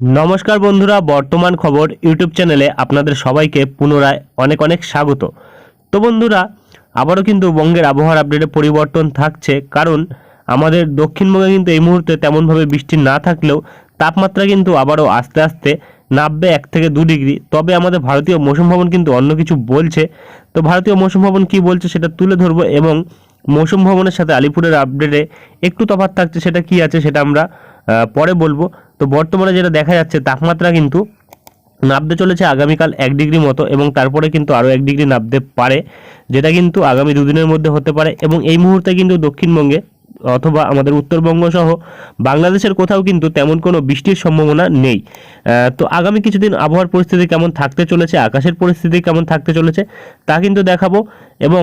নমস্কার বন্ধুরা, বর্তমান খবর ইউটিউব চ্যানেলে আপনাদের সবাইকে পুনরায় অনেক অনেক স্বাগত। তো বন্ধুরা, আবারও কিন্তু বঙ্গের আবহাওয়ার আপডেটে পরিবর্তন থাকছে, কারণ আমাদের দক্ষিণবঙ্গে কিন্তু এই মুহূর্তে তেমনভাবে বৃষ্টি না থাকলেও তাপমাত্রা কিন্তু আবারও আস্তে আস্তে নামবে এক থেকে দু ডিগ্রি। তবে আমাদের ভারতীয় মৌসুম ভবন কিন্তু অন্য কিছু বলছে। তো ভারতীয় মৌসুম ভবন কী বলছে সেটা তুলে ধরবো এবং মৌসুম ভবনের সাথে আলিপুরের আপডেটে একটু তফাৎ থাকছে সেটা কি আছে সেটা আমরা পরে বলব। তো বর্তমানে যেটা দেখা যাচ্ছে, তাপমাত্রা কিন্তু নামতে চলেছে আগামীকাল এক ডিগ্রি মতো এবং তারপরে কিন্তু আরও এক ডিগ্রি নামতে পারে, যেটা কিন্তু আগামী দুদিনের মধ্যে হতে পারে এবং এই মুহূর্তে কিন্তু দক্ষিণবঙ্গে অথবা আমাদের উত্তরবঙ্গ সহ বাংলাদেশের কোথাও কিন্তু তেমন কোনো বৃষ্টির সম্ভাবনা নেই। তো আগামী কিছুদিন আবহাওয়ার পরিস্থিতি কেমন থাকতে চলেছে, আকাশের পরিস্থিতি কেমন থাকতে চলেছে, তা কিন্তু দেখাবো এবং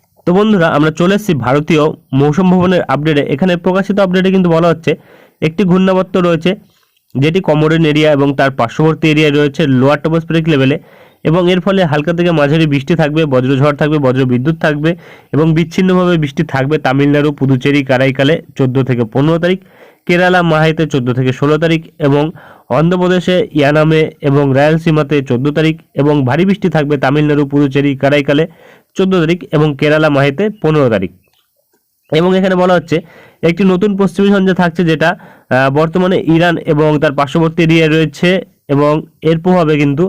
তো বন্ধুরা, আমরা চলে এসেছি ভারতীয় মৌসুম ভবনের আপডেটে এখানে প্রকাশিত আপডেটে কিন্তু বলা হচ্ছে, একটি ঘূর্ণাবর্ত রয়েছে, যেটি কমোডেন এরিয়া এবং তার পার্শ্ববর্তী এরিয়ায় রয়েছে লোয়ার টপোস্ফেরিক লেভেলে এবং এর ফলে হালকা থেকে মাঝারি বৃষ্টি থাকবে, বজ্রঝড় থাকবে বজ্র বিদ্যুৎ থাকবে এবং বিচ্ছিন্নভাবে বৃষ্টি থাকবে তামিলনাড়ু, পুদুচেরি, কারাইকালে চোদ্দ থেকে পনেরো তারিখ, কেরালা, মাহাইতে চোদ্দ থেকে ষোলো তারিখ এবং অন্ধ্রপ্রদেশে ইয়ানামে এবং রায়লসীমাতে চোদ্দ তারিখ এবং ভারী বৃষ্টি থাকবে তামিলনাড়ু, পুদুচেরি, কারাইকালে চোদ্দ তারিখ এবং কেরালা মাহেতে পনেরো তারিখ। এবং এখানে বলা হচ্ছে, একটি নতুন পশ্চিমী ঝঞ্ঝা থাকছে যেটা বর্তমানে ইরান এবং তার পার্শ্ববর্তী এরিয়ায় রয়েছে এবং এর প্রভাবে কিন্তু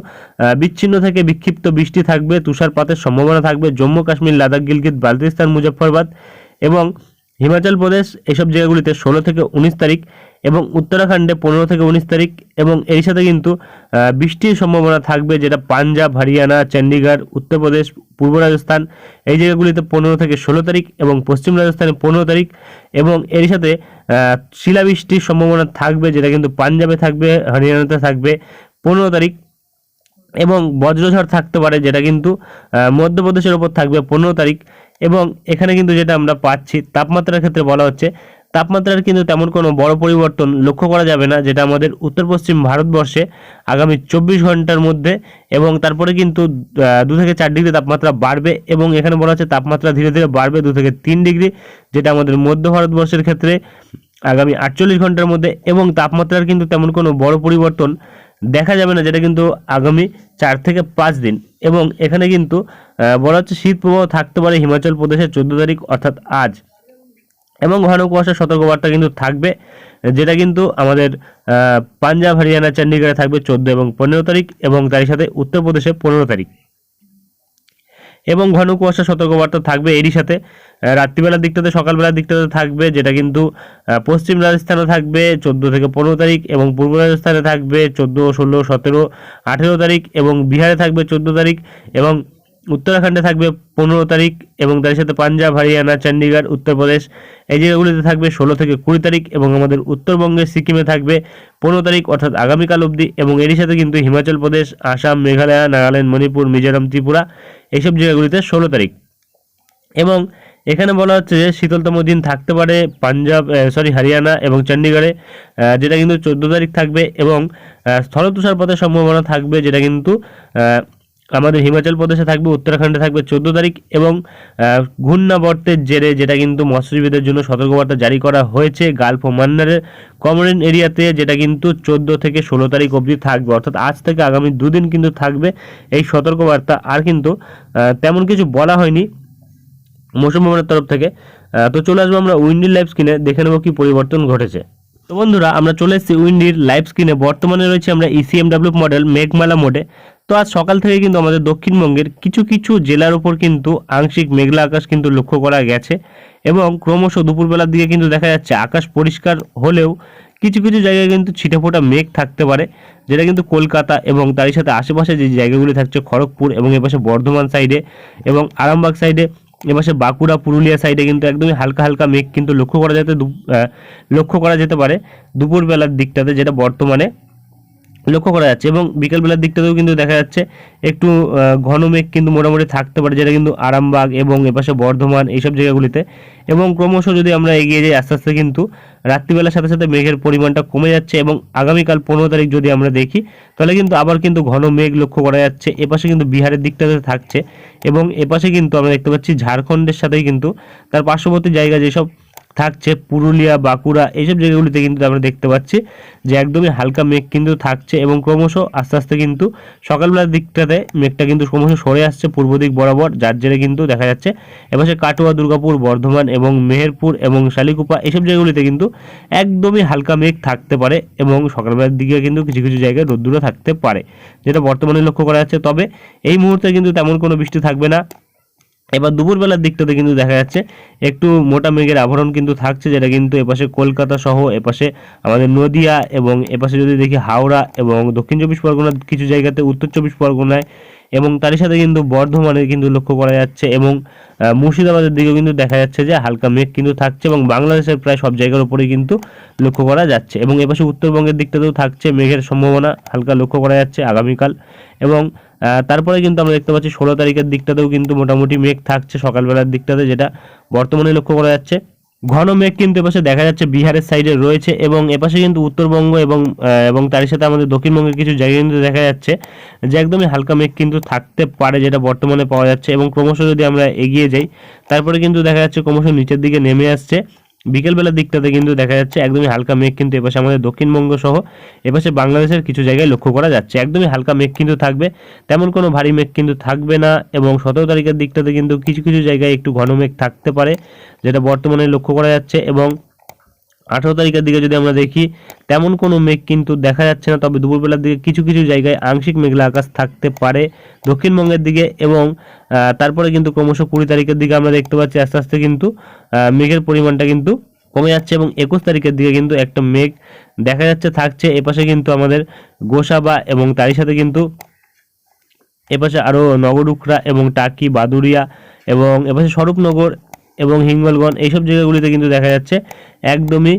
বিচ্ছিন্ন থেকে বিক্ষিপ্ত বৃষ্টি থাকবে, তুষারপাতের সম্ভাবনা থাকবে, জম্মু কাশ্মীর, লাদাখ, গিলগিত, বালতিস্তান, মুজফ্ফরবাদ এবং হিমাচল প্রদেশ, এসব জায়গাগুলিতে ষোলো থেকে উনিশ তারিখ এবং উত্তরাখণ্ডে পনেরো থেকে উনিশ তারিখ এবং এর সাথে কিন্তু বৃষ্টির সম্ভাবনা থাকবে যেটা পাঞ্জাব, হরিয়ানা চণ্ডীগড় উত্তরপ্রদেশ পূর্ব রাজস্থান, এই জায়গাগুলিতে পনেরো থেকে ষোলো তারিখ এবং পশ্চিম রাজস্থানে পনেরো তারিখ এবং এর সাথে শিলাবৃষ্টির সম্ভাবনা থাকবে যেটা কিন্তু পাঞ্জাবে থাকবে, হরিয়ানাতে থাকবে পনেরো তারিখ এবং বজ্রঝড় থাকতে পারে যেটা কিন্তু মধ্যপ্রদেশের ওপর থাকবে পনেরো তারিখ এবং এখানে কিন্তু যেটা আমরা পাচ্ছি, তাপমাত্রার ক্ষেত্রে বলা হচ্ছে তাপমাত্রার কিন্তু তেমন কোনো বড় পরিবর্তন লক্ষ্য করা যাবে না, যেটা আমাদের উত্তর পশ্চিম ভারতবর্ষে আগামী চব্বিশ ঘণ্টার মধ্যে এবং তারপরে কিন্তু দু থেকে চার ডিগ্রি তাপমাত্রা বাড়বে এবং এখানে বলা হচ্ছে তাপমাত্রা ধীরে ধীরে বাড়বে দু থেকে তিন ডিগ্রি, যেটা আমাদের মধ্য ভারতবর্ষের ক্ষেত্রে আগামী আটচল্লিশ ঘণ্টার মধ্যে এবং তাপমাত্রার কিন্তু তেমন কোনো বড় পরিবর্তন দেখা যাবে না, যেটা কিন্তু আগামী চার থেকে পাঁচ দিন। এবং এখানে কিন্তু বলা হচ্ছে শীত প্রবাহ থাকতে পারে হিমাচল প্রদেশের চোদ্দ তারিখ, অর্থাৎ আজ। এবং ঘন কুয়াশার সতর্কবার্তা কিন্তু থাকবে, যেটা কিন্তু আমাদের পাঞ্জাব, হরিয়ানা চণ্ডীগড়ে থাকবে চোদ্দ এবং পনেরো তারিখ এবং তারই সাথে উত্তরপ্রদেশে পনেরো তারিখ। এবং ঘন কুয়াশা সতর্কবার্তা থাকবে এরই সাথে রাত্রিবেলার দিকটাতে, সকালবেলার দিকটাতে থাকবে, যেটা কিন্তু পশ্চিম রাজস্থানে থাকবে চোদ্দ থেকে পনেরো তারিখ এবং পূর্ব রাজস্থানে থাকবে চোদ্দ, ষোলো, সতেরো, আঠেরো তারিখ এবং বিহারে থাকবে চোদ্দ তারিখ এবং উত্তরাখণ্ডে থাকবে পনেরো তারিখ এবং তার সাথে পাঞ্জাব, হরিয়ানা চণ্ডীগড় উত্তরপ্রদেশ। এই জায়গাগুলিতে থাকবে ষোলো থেকে কুড়ি তারিখ এবং আমাদের উত্তরবঙ্গের সিকিমে থাকবে পনেরো তারিখ অর্থাৎ আগামীকাল অবধি এবং এরই সাথে কিন্তু হিমাচল প্রদেশ, আসাম, মেঘালয়, নাগাল্যান্ড, মণিপুর, মিজোরাম, ত্রিপুরা এইসব জায়গাগুলিতে ষোলো তারিখ। এবং এখানে বলা হচ্ছে যে শীতলতম দিন থাকতে পারে পাঞ্জাব সরি হরিয়ানা এবং চণ্ডীগড়ে যেটা কিন্তু চোদ্দ তারিখ থাকবে এবং স্থল তুষারপাতের সম্ভাবনা থাকবে যেটা কিন্তু আমাদের হিমাচল প্রদেশে থাকবে, উত্তরাখণ্ডে থাকবে চোদ্দ তারিখ এবং ঘূর্ণাবর্তের জেরে যেটা কিন্তু মৎস্যজীবীদের জন্য সতর্কবার্তা জারি করা হয়েছে গালফ মান্নারের কমরেন এরিয়াতে, যেটা কিন্তু চোদ্দ থেকে ষোলো তারিখ অবধি থাকবে। অর্থাৎ আজ থেকে আগামী দুদিন কিন্তু থাকবে এই সতর্কবার্তা। আর কিন্তু তেমন কিছু বলা হয়নি মৌসুম ভবনের তরফ থেকে। তো চলে আসব আমরা উইন্ডির লাইভ স্ক্রিনে, দেখে নেব কি পরিবর্তন ঘটেছে। তো বন্ধুরা, আমরা চলে এসেছি উইন্ডির লাইভ স্ক্রিনে বর্তমানে রয়েছে আমরা E ইসিএমডাব্লিউ মডেল মেঘমালা মোডে তো আজ সকাল থেকে কিন্তু আমাদের দক্ষিণবঙ্গের কিছু কিছু জেলার উপর কিন্তু আংশিক মেঘলা আকাশ কিন্তু লক্ষ্য করা গেছে এবং ক্রমশ দুপুরবেলার দিকে কিন্তু দেখা যাচ্ছে আকাশ পরিষ্কার হলেও কিছু কিছু জায়গায় কিন্তু ছিটেফোঁটা মেঘ থাকতে পারে, যেটা কিন্তু কলকাতা এবং তারই সাথে আশেপাশে যে জায়গাগুলি থাকছে খড়গপুর এবং এপাশে বর্ধমান সাইডে এবং আরামবাগ সাইডে এপাশে বাঁকুড়া, পুরুলিয়া সাইডে কিন্তু একদমই হালকা হালকা মেঘ কিন্তু লক্ষ্য করা যেতে লক্ষ্য করা যেতে পারে দুপুরবেলার দিকটাতে যেটা বর্তমানে। লক্ষ্য করা যাচ্ছে এবং বিকেলবেলার দিকটাতেও কিন্তু দেখা যাচ্ছে একটু ঘন মেঘ কিন্তু মোটামুটি থাকতে পারে, যেটা কিন্তু আরামবাগ এবং এপাশে বর্ধমান এইসব জায়গাগুলিতে। এবং ক্রমশ যদি আমরা এগিয়ে যাই, আস্তে আস্তে কিন্তু রাত্রিবেলার সাথে সাথে মেঘের পরিমাণটা কমে যাচ্ছে এবং আগামীকাল পনেরো তারিখ যদি আমরা দেখি, তাহলে কিন্তু আবার কিন্তু ঘন মেঘ লক্ষ্য করা যাচ্ছে। এপাশে কিন্তু বিহারের দিকটাতে থাকছে এবং এপাশে কিন্তু আমরা দেখতে পাচ্ছি ঝাড়খণ্ডের সাথেই কিন্তু তার পার্শ্ববর্তী জায়গা যেসব থাকছে পুরুলিয়া, বাঁকুড়া, এইসব জায়গাগুলিতে কিন্তু আমরা দেখতে পাচ্ছি যে একদমই হালকা মেঘ কিন্তু থাকছে এবং ক্রমশ আস্তে আস্তে কিন্তু সকালবেলার দিকটাতে মেঘটা কিন্তু ক্রমশ সরে আসছে পূর্ব দিক বরাবর, যার জেরে কিন্তু দেখা যাচ্ছে এপাশে কাটোয়া, দুর্গাপুর, বর্ধমান এবং মেহেরপুর এবং শালিকুপা এইসব জায়গাগুলিতে কিন্তু একদমই হালকা মেঘ থাকতে পারে এবং সকালবেলার দিকে কিন্তু কিছু কিছু জায়গায় রোদ্দুরও থাকতে পারে, যেটা বর্তমানে লক্ষ্য করা যাচ্ছে। তবে এই মুহূর্তে কিন্তু তেমন কোনো বৃষ্টি থাকবে না। এবার দুপুরবেলার দিকটাতে কিন্তু দেখা যাচ্ছে একটু মোটা মেঘের আভরণ কিন্তু থাকছে, যেটা কিন্তু এপাশে কলকাতা সহ এপাশে আমাদের নদিয়া এবং এপাশে যদি দেখি হাওড়া এবং দক্ষিণ চব্বিশ পরগনার কিছু জায়গাতে উত্তর চব্বিশ পরগনায় এবং তারই সাথে কিন্তু বর্ধমানে কিন্তু লক্ষ্য করা যাচ্ছে এবং মুর্শিদাবাদের দিকেও কিন্তু দেখা যাচ্ছে যে হালকা মেঘ কিন্তু থাকছে এবং বাংলাদেশের প্রায় সব জায়গার উপরেই কিন্তু লক্ষ্য করা যাচ্ছে এবং এপাশে উত্তরবঙ্গের দিকটাতেও থাকছে মেঘের সম্ভাবনা হালকা লক্ষ্য করা যাচ্ছে আগামীকাল এবং তারপরে কিন্তু আমরা দেখতে পাচ্ছি ষোলো তারিখের দিকটাতেও কিন্তু মোটামুটি মেঘ থাকছে সকালবেলার দিকটাতে, যেটা বর্তমানে লক্ষ্য করা যাচ্ছে। ঘন মেঘ কিন্তু এপাশে দেখা যাচ্ছে, বিহারের সাইডে রয়েছে এবং এপাশে কিন্তু উত্তরবঙ্গ এবং এবং তার সাথে আমাদের দক্ষিণবঙ্গের কিছু জায়গায় কিন্তু দেখা যাচ্ছে যে একদমই হালকা মেঘ কিন্তু থাকতে পারে, যেটা বর্তমানে পাওয়া যাচ্ছে এবং ক্রমশ যদি আমরা এগিয়ে যাই, তারপরে কিন্তু দেখা যাচ্ছে ক্রমশ নিচের দিকে নেমে আসছে। বিকেলবেলার দিকটাতে কিন্তু দেখা যাচ্ছে একদমই হালকা মেঘ কিন্তু এপাশে আমাদের দক্ষিণবঙ্গ সহ, এপাশে বাংলাদেশের কিছু জায়গায় লক্ষ্য করা যাচ্ছে। একদমই হালকা মেঘ কিন্তু থাকবে, তেমন কোনো ভারী মেঘ কিন্তু থাকবে না এবং সতেরো তারিখের দিকটাতে কিন্তু কিছু কিছু জায়গায় একটু ঘন মেঘ থাকতে পারে, যেটা বর্তমানে লক্ষ্য করা যাচ্ছে এবং আঠারো তারিখের দিকে যদি আমরা দেখি, তেমন কোনো মেঘ কিন্তু দেখা যাচ্ছে না। তবে দুপুরবেলার দিকে কিছু কিছু জায়গায় আংশিক মেঘলা আকাশ থাকতে পারে দক্ষিণবঙ্গের দিকে এবং তারপরে কিন্তু ক্রমশ কুড়ি তারিখের দিকে আমরা দেখতে পাচ্ছি আস্তে আস্তে কিন্তু মেঘের পরিমাণটা কিন্তু কমে যাচ্ছে এবং একুশ তারিখের দিকে কিন্তু একটা মেঘ দেখা যাচ্ছে, থাকছে। এপাশে কিন্তু আমাদের গোসাবা এবং তারই সাথে কিন্তু এপাশে আরও নগরুখরা এবং টাকি বাদুরিয়া এবং এপাশে স্বরূপনগর এবং হিঙ্গলগঞ্জ এইসব জায়গাগুলিতে কিন্তু দেখা যাচ্ছে একদমই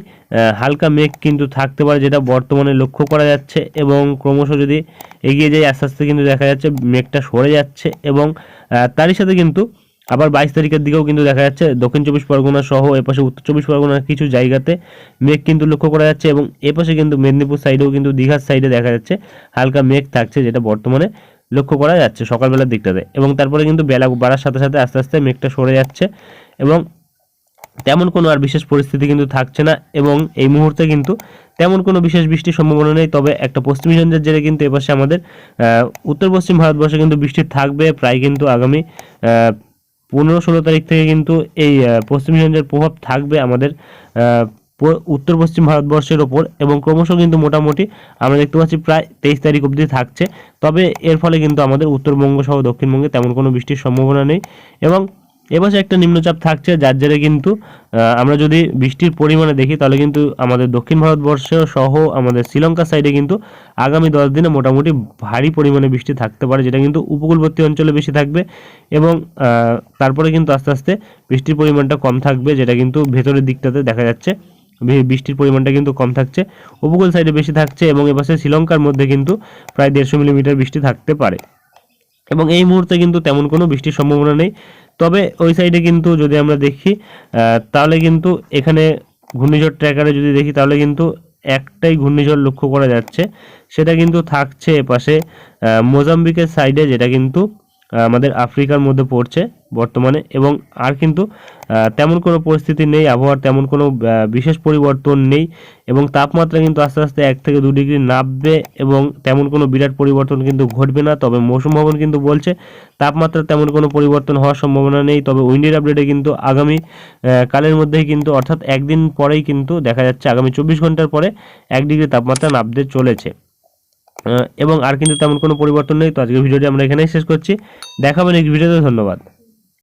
হালকা মেঘ কিন্তু থাকতে পারে, যেটা বর্তমানে লক্ষ্য করা যাচ্ছে এবং ক্রমশ যদি এগিয়ে যায়, আস্তে আস্তে কিন্তু দেখা যাচ্ছে মেঘটা সরে যাচ্ছে এবং তারই সাথে কিন্তু আবার বাইশ তারিখের দিকেও কিন্তু দেখা যাচ্ছে দক্ষিণ চব্বিশ পরগনা সহ, এপাশে উত্তর চব্বিশ পরগনার কিছু জায়গাতে মেঘ কিন্তু লক্ষ্য করা যাচ্ছে এবং এপাশে কিন্তু মেদিনীপুর সাইডেও কিন্তু দীঘার সাইডে দেখা যাচ্ছে হালকা মেঘ থাকছে, যেটা বর্তমানে লক্ষ্য করা যাচ্ছে সকালবেলার দিকটাতে। এবং তারপরে কিন্তু বেলা বাড়ার সাথে সাথে আস্তে আস্তে মেঘটা সরে যাচ্ছে এবং তেমন কোনো আর বিশেষ পরিস্থিতি কিন্তু থাকছে না এবং এই মুহূর্তে কিন্তু তেমন কোনো বিশেষ বৃষ্টির সম্ভাবনা নেই। তবে একটা পশ্চিমী ঝঞ্ঝার জেরে কিন্তু এপাশে আমাদের উত্তর পশ্চিম ভারতবর্ষে কিন্তু বৃষ্টি থাকবে প্রায় কিন্তু আগামী পনেরো ষোলো তারিখ থেকে কিন্তু এই পশ্চিমী ঝঞ্ঝার প্রভাব থাকবে আমাদের উত্তর পশ্চিম ভারতবর্ষের ওপর এবং ক্রমশ কিন্তু মোটামুটি আমরা দেখতে পাচ্ছি প্রায় তেইশ তারিখ অবধি থাকছে। তবে এর ফলে কিন্তু আমাদের উত্তরবঙ্গ সহ দক্ষিণবঙ্গে তেমন কোনো বৃষ্টির সম্ভাবনা নেই এবং এবছর একটা নিম্নচাপ থাকছে যার জেরে কিন্তু আমরা যদি বৃষ্টির পরিমাণে দেখি তাহলে কিন্তু আমাদের দক্ষিণ ভারতবর্ষ সহ আমাদের শ্রীলঙ্কা সাইডে কিন্তু আগামী দশ দিনে মোটামুটি ভারী পরিমাণে বৃষ্টি থাকতে পারে, যেটা কিন্তু উপকূলবর্তী অঞ্চলে বেশি থাকবে এবং তারপরে কিন্তু আস্তে আস্তে বৃষ্টির পরিমাণটা কম থাকবে, যেটা কিন্তু ভেতরের দিকটাতে দেখা যাচ্ছে। বৃষ্টির পরিমাণটা কিন্তু কম থাকছে। উপকূল সাইডে বেশি থাকছে এবং এপাশে শ্রীলঙ্কার মধ্যে কিন্তু প্রায় দেড়শো মিলিমিটার বৃষ্টি থাকতে পারে। এবং এই মুহূর্তে কিন্তু তেমন কোনো বৃষ্টির সম্ভাবনা নেই। তবে ওই সাইডে কিন্তু যদি আমরা দেখি তাহলে কিন্তু এখানে ঘূর্ণিঝড় ট্র্যাকারে যদি দেখি, তাহলে কিন্তু একটাই ঘূর্ণিঝড় লক্ষ্য করা যাচ্ছে। সেটা কিন্তু থাকছে এপাশে মোজাম্বিকের সাইডে যেটা কিন্তু আমাদের আফ্রিকার মধ্যে পড়ছে বর্তমানে এবং আর কিন্তু তেমন কোনো পরিস্থিতি নেই, আবহাওয়ার তেমন কোনো বিশেষ পরিবর্তন নেই এবং তাপমাত্রা কিন্তু আস্তে আস্তে এক থেকে দু ডিগ্রি নামবে এবং তেমন কোনো বিরাট পরিবর্তন কিন্তু ঘটবে না। তবে মৌসুম ভবন কিন্তু বলছে তাপমাত্রা তেমন কোনো পরিবর্তন হওয়ার সম্ভাবনা নেই। তবে উইন্ডের আপডেটে কিন্তু আগামী কালের মধ্যেই কিন্তু, অর্থাৎ একদিন পরেই কিন্তু দেখা যাচ্ছে আগামী চব্বিশ ঘণ্টার পরে এক ডিগ্রি তাপমাত্রা নামতে চলেছে। এবং আর কিন্তু তেমন কোনো পরিবর্তন নেই। তো আজকের ভিডিওটি আমরা এখানেই শেষ করছি। দেখাবেন এই ভিডিওতে। ধন্যবাদ।